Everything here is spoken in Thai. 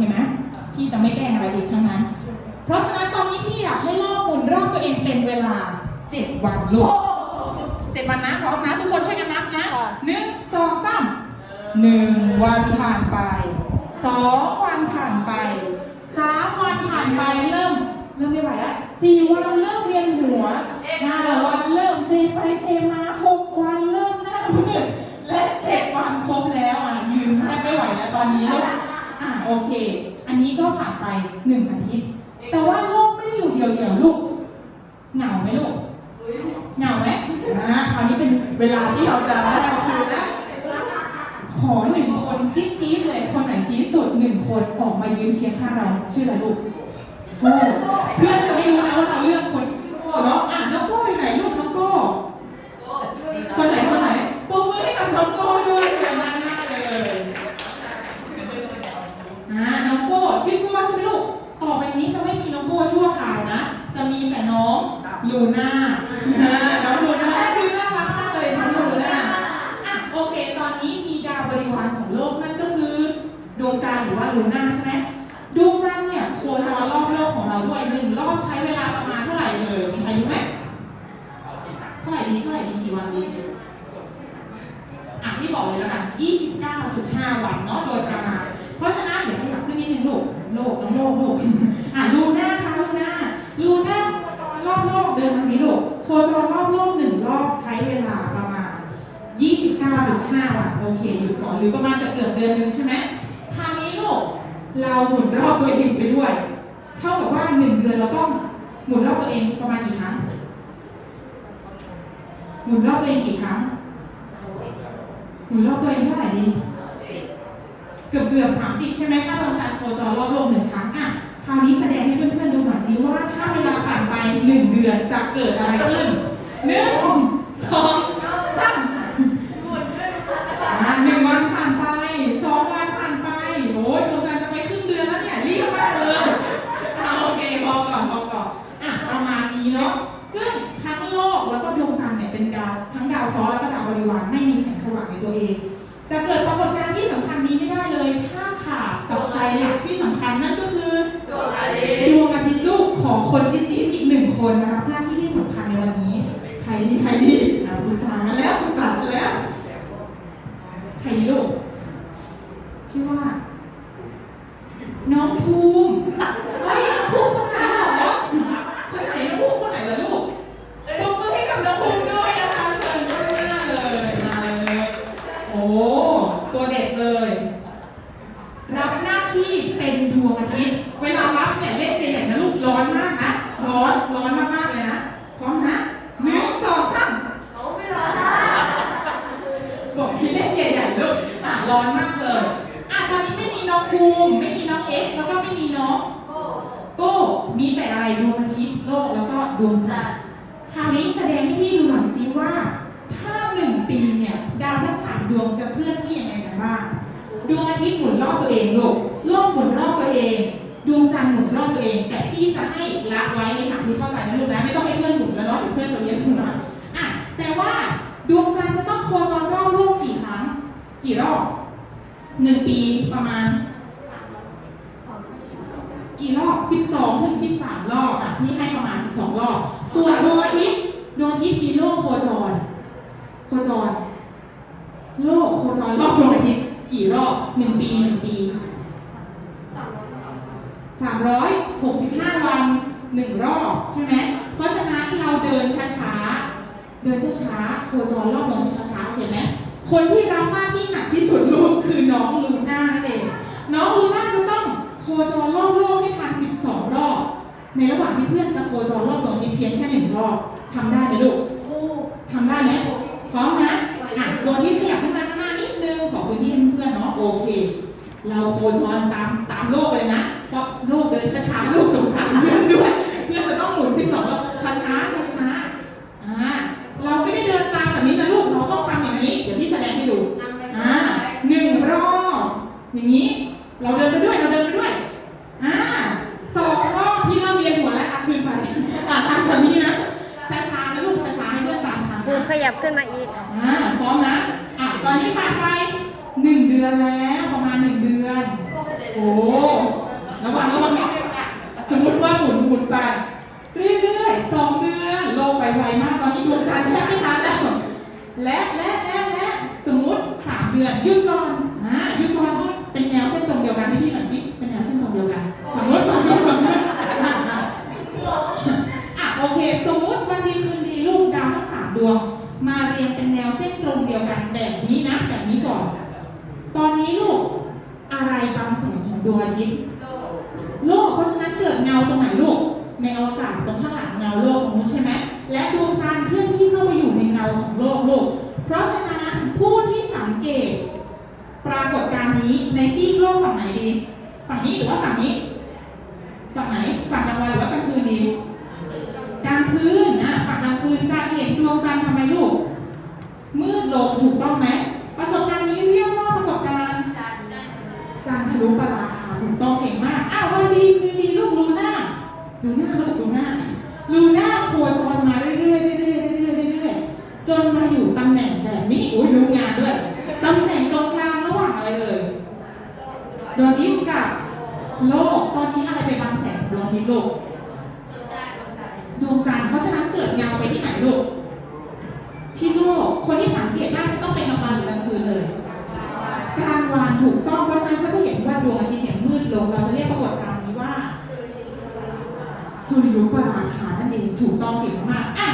เคไหมพี่จะไม่แกล้งอะไรอีกทั้งนั้น เพราะฉะนั้นตอนนี้พี่อยากให้รอบหมุนรอบตัวเองเป็นเวลาเจ็ดวันลูกเจ็ดวันนะพร้อมนะ ทุกคนช่วยกันนับนะหนึ่งสองสามหนึ่งวันผ่านไปสองวันผ่านไปสามวันผ่านไปเริ่ม เริ่มไม่ไหวแล้วสี่วันเริ่มเวียนหัวห้าวันเริ่มเซไปเซมาหกวันเริ่มหน้ามืดและเจ็ดวันครบแล้วอะยืนแทบไม่ไหวแล้วตอนนี้ลูกอะ โอเค อันนี้ก็ผ่านไปหนึ่งอาทิตย์ แต่ว่าโลกไม่ได้อยู่เดียวเดียวๆลูก เหงาไหมลูกเหงาไหมอ่าคราวนี้เป็นเวลาที่เราจะได้เราคุยแล้วขอหนึ่งคนจี๊ดจี๊ดเลยคนไหนจี๊ดสุดหนึ่งคนออกมายืนเคียงข้างเราชื่ออะไรลูกโก้เพื่อนจะไม่รู้นะว่าเราเลือกคนโก้เนาะอะน้องโก้อยู่ไหนลูกน้องโก้ คนไหนคนไหนปรบมือให้กับน้องโก้ด้วยสวยมากมากเลยอ่าน้องโก้ชื่อโก้ใช่ไหมลูก ต่อไปนี้จะไม่มีน้องโก้ชั่วคราวนะ จะมีแต่น้องลูน่าน้องลูน่าชื่อน่ารักมากเลยน้องลูน่าอะโอเค ตอนนี้มีดาวบริวารของโลกนั่นก็คือดวงจันทร์หรือว่าลูน่าใช่ไหมดวงจันทร์เนี่ยโคจรรอบโลกของเราด้วยหนึ่งรอบใช้เวลาประมาณเท่าไหร่เลยมีใครรู้ไหมเท่าไหร่ดีเท่าไหร่ดีกี่วันดีอะพี่บอกเลยแล้วกัน29 9.5 วันโอเคอยู่ก่อนหรือประมาณเกือบเดือนหนึงใช่ไหมคราวนี้ลูกเราหมุนรอบตัวเองไปด้วย เท่ากับว่าหนึ่งเดือนเราต้องหมุนรอบตัวเองประมาณกี่ครั้งหมุนรอบตัวเองกี่ครั้งหมุนรอบตัวเองเท่าไหร่ดีเกือบเกือบสามสิบใช่ไหมถ้าดวงจันทร์โคจรรอบโลกหนึ่งครั้งอะคราวนี้แสดงให้เพื่อนๆดูหน่อยสิว่าถ้าเวลาผ่านไปหนึ่งเดือนจะเกิดอะไรขึ้นหนึ่งสอง ปัจจัยหลักที่สำคัญนั่นก็คือดวงอาทิตย์ลูกของคนจิ๊ดๆอีกหนึ่งคนนะครับหน้าที่ที่สำคัญในวันนี้ ใครดีใครดีอ่าปรึกษากันแล้วปรึกษากันแล้ว ใครดีลูกชื่อว่า น้องภูมิเฮ้ยน้องภูมิคนไหนเหรอคนไหนน้องภูมิคนไหนเหรอลูกปรบมือให้กับน้องภูมิด้วยนะคะเชิญข้างหน้าเลยมาเลย โอ้ ตัวเด็กเลย รับหน้าที่เป็นดวงอาทิตย์ เวลารับเนี่ยเล่นใหญ่ๆนะลูกร้อนมากนะ ร้อน ร้อนมากๆเลยนะ พร้อมนะหนึ่งสองสามบอกพี่เล่นใหญ่ๆลูกอะร้อนมากเลย อะตอนนี้ไม่มีน้องภูมิ ไม่มีน้องเอ็กซ์แล้วก็ไม่มีน้องโก้ มีแต่อะไรดวงอาทิตย์ โลกแล้วก็ดวงจันทร์คราวนี้แสดงให้พี่ดูหน่อยซิว่า ถ้าหนึ่งปีเนี่ยดาวทั้งสามดวงจะเคลื่อนที่ยังไงกันบ้างดวงอาทิตย์หมุนรอบตัวเองโลกโลกหมุนรอบตัวเอง ดวงจันทร์หมุนรอบตัวเอง แต่พี่จะให้ละไว้ในฐานที่เข้าใจนะลูกนะไม่ต้องให้เพื่อนหมุนแล้วเนาะเดี๋ยวเพื่อนจะเรียนคุณนะอะแต่ว่าดวงจันทร์จะต้องโคจรรอบโลกกี่ครั้ง กี่รอบหนึ่งปีประมาณ กี่รอบ 12 ถึง 13 รอบอะพี่ให้ประมาณ 12 รอบ ส่วนดวงอาทิตย์ดวงอาทิตย์มีโลกโคจร โคจร โลกโคจรรอบดวงอาทิตย์กี่รอบ1ปี1ปี365วัน1รอบใช่ไหมเพราะฉะนั้นเราเดินช้าๆ เดินช้าๆ โคจรรอบดวงอาทิตย์ช้าๆเห็นไหมคนที่รับหน้าที่หนักที่สุดลูกคือน้องลูน่านั่นเองน้องลูน่าจะต้องโคจรรอบโลกให้ทัน 12 รอบ ในระหว่างที่เพื่อนจะโคจรรอบดวงอาทิตย์เพียงแค่หนึ่งรอบทำได้ไหมลูกทำได้ไหมพร้อมนะอะดวงอาทิตย์ขยับขึ้นมาข้างหน้านิดนึงขอพื้นที่เพื่อนเนาะโอเค เราโคจรตามตามโลกเลยนะเพราะโลกเดินช้าๆลูกสงสารเพื่อนด้วยึ้นมาอีก อ่าพร้อมนะอะตอนนี้ผ่านไปหนึ่งเดือนแล้วประมาณหนึ่งเดือน โอ้ระหว่างระหว่างสมมติว่าหมุนหมุนไป เรื่อยๆสองเดือนโลกไปไวมากตอนนี้ดวงจันทร์แทบไม่ทันแล้ว และและและและสมมติสามเดือนยืดก่อน มาเรียงเป็นแนวเส้นตรงเดียวกันแบบนี้นะ แบบนี้ก่อน ตอนนี้ลูกอะไรบังแสงของดวงอาทิตย์โลกเพราะฉะนั้นเกิดเงาตรงไหนลูกในอวกาศตรงข้างหลังเงาโลกตรงนู้นใช่ไหมและดวงจันทร์เคลื่อนที่เข้าไปอยู่ในเงาของโลกลูกเพราะฉะนั้นผู้ที่สังเกต ปรากฏการณ์นี้ในซีกโลกฝั่งไหนดี ฝั่งนี้หรือว่าฝั่งนี้ฝั่งไหนฝั่งกลางวันหรือว่ากลางคืนดีกลางคืนนะฝั่งกลางคืนจะเห็นดวงจันทร์ทำไมลูก ลงถูกต้องไหมปรากฏการณ์นี้เรียกว่าปรากฏการณ์จันทรุปราคาถูกต้องเก่งมากอ้าววันดีคืนดีลูกลูน่าลูน่าลูกลูน่าลูน่าโคจรมาเรื่อยๆเรื่อยๆเรื่อยๆเรื่อยๆจนมาอยู่ตำแหน่งแบบนี้อุ้ยดูงานด้วยตำแหน่งตรงกลางระหว่างอะไรเอ่ยดวงอาทิตย์กับโลกตอนนี้อะไรไปบังแสงดวงอาทิตย์ลูกดวงจันทร์เพราะฉะนั้นเกิดเงาไปที่ไหนลูกที่โลกคนที่ส เกตได้จะต้องเป็นกลางวันหรือกลางคืนเลยกลางวันถูกต้องเพราะฉะนั้นเขาจะเห็นว่าดวงอาทิตย์เนี่ยมืดลงเราจะเรียกปรากฏการณ์นี้ว่าสุริยุปราคานั่นเองถูกต้องเก่งมากอะ